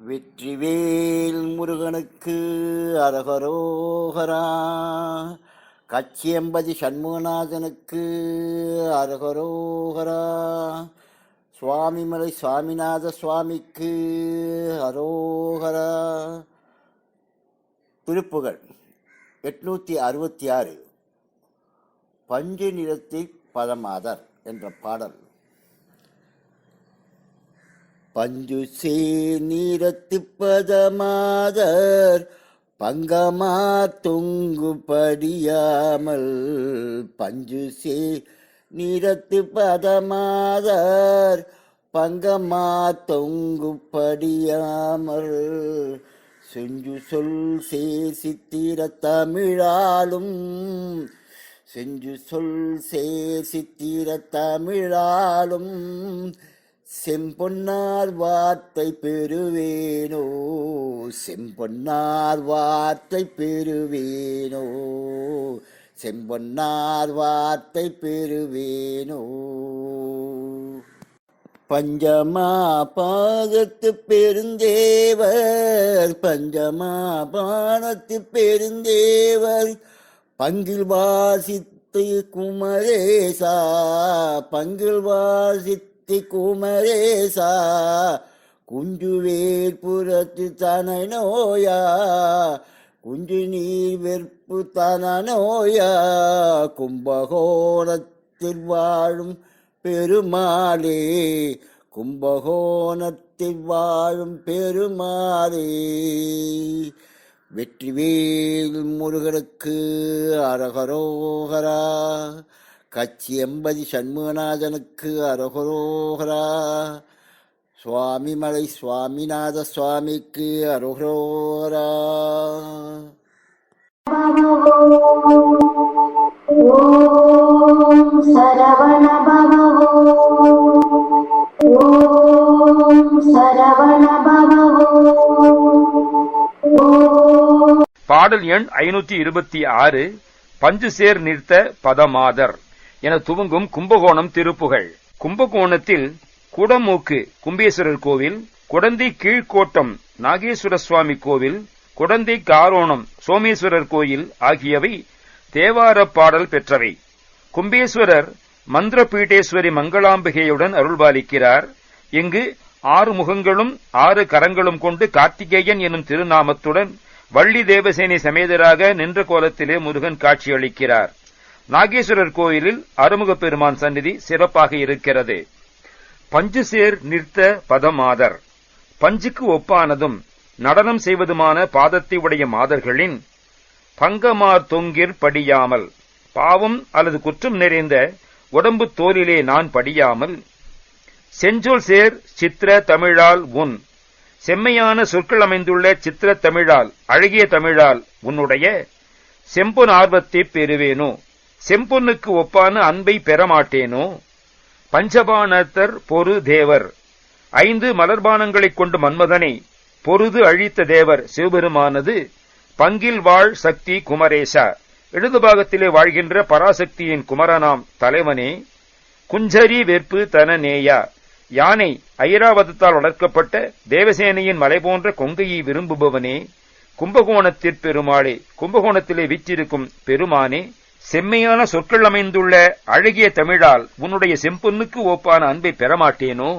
வெற்றிவேல் முருகனுக்கு அரகரோகரா. கச்சியம்பதி சண்முகநாதனுக்கு அரகரோகரா. சுவாமிமலை சுவாமிநாத சுவாமிக்கு அரோகரா திருப்புகள் எட்நூற்றி அறுபத்தி ஆறு பஞ்சு நிறத்தி பதமாதர் என்ற பாடல். பஞ்சு சே நீரத்து பதமாதர் பங்கமா தொங்கு படியாமல் பஞ்சு சே நீரத்து பதமாதார் பங்கமா தொங்குப்படியாமல் செஞ்சு சொல் சேசித்திர தமிழாலும் செஞ்சு சொல் சேசித்திர தமிழாலும் செம்பொன்னார் வார்த்தை பெறுவேனோ செம்பொன்னார் வார்த்தை பெறுவேனோ. செம்பொன்னார் வார்த்தை பெறுவேனோ. பஞ்சமா பாகத்து பெருந்தேவர் பஞ்சமா பானத்து பெருந்தேவர் பங்கில் வாசித்து குமரேசா பங்கில் வாசித்து குமரேசா குஞ்சுவேற்புறத்து தனை நோயா குஞ்சு நீர் வெறுப்பு தன நோயா கும்பகோணத்தில் வாழும் பெருமாளே கும்பகோணத்தில் வாழும் பெருமாளே. வெற்றிவேல் முருகனுக்கு அரகரோகரா கச்சி எம்பதி சண்முகநாதனுக்கு அரகரோகரா சுவாமிமலை சுவாமிநாத சுவாமிக்கு அரோகரோகரா ஓம் சரவண பாடல் எண் ஐநூத்தி இருபத்தி ஆறு பஞ்சுசேர் நிறுத்த பதமாதர் என துவங்கும் கும்பகோணம் திருப்புகழ் கும்பகோணத்தில் குடமூக்கு கும்பேஸ்வரர் கோவில் குடந்தை கீழ்கோட்டம் நாகேஸ்வர சுவாமி கோவில் குடந்தை காரோணம் சோமேஸ்வரர் கோயில் ஆகியவை தேவார பாடல் பெற்றவை. கும்பேஸ்வரர் மந்திரபீடேஸ்வரி மங்களாம்பிகையுடன் அருள்பாலிக்கிறார். இங்கு ஆறு முகங்களும் ஆறு கரங்களும் கொண்டு கார்த்திகேயன் எனும் திருநாமத்துடன் வள்ளி தேவசேனை சமேதராக நின்ற கோலத்திலே முருகன் காட்சியளிக்கிறார். நாகேஸ்வரர் கோயிலில் அருமுகப் பெருமான் சந்நிதி சிறப்பாக இருக்கிறது. பஞ்சுசேர் நிறுத்த பதமாதர். பஞ்சுக்கு ஒப்பானதும் நடனம் செய்வதுமான பாதத்தை உடைய மாதர்களின் பங்கமார் தொங்கிற் படியாமல் பாவம் அல்லது குற்றம் நிறைந்த உடம்பு தோலிலே நான் படியாமல் செஞ்சொல் சேர் சித்திர தமிழால் உன் செம்மையான சொற்கள் அமைந்துள்ள சித்திர தமிழால் அழகிய தமிழால் உன்னுடைய செம்பொன் ஆர்வத்தை பெறுவேனோ? செம்பொன்னுக்கு ஒப்பான அன்பை பெறமாட்டேனோ? பஞ்சபானத்தர் பொரு தேவர். ஐந்து மலர்பானங்களைக் கொண்டு மன்மதனை பொருது அழித்த தேவர் சிவபெருமானது பங்கில் வாழ் சக்தி குமரேசா. இடது பாகத்திலே வாழ்கின்ற பராசக்தியின் குமரனாம் தலைவனே குஞ்சரி வெற்பு தன நேயா யானை ஐராவதத்தால் வளர்க்கப்பட்ட தேவசேனையின் மலை போன்ற கொங்கையை விரும்புபவனே கும்பகோணத்திற் பெருமாளே கும்பகோணத்திலே விற்றிருக்கும் பெருமானே செம்மையான சொற்கள் அமைந்துள்ள அழகிய தமிழால் உன்னுடைய செம்பொன்னுக்கு ஒப்பான அன்பை பெறமாட்டேனோ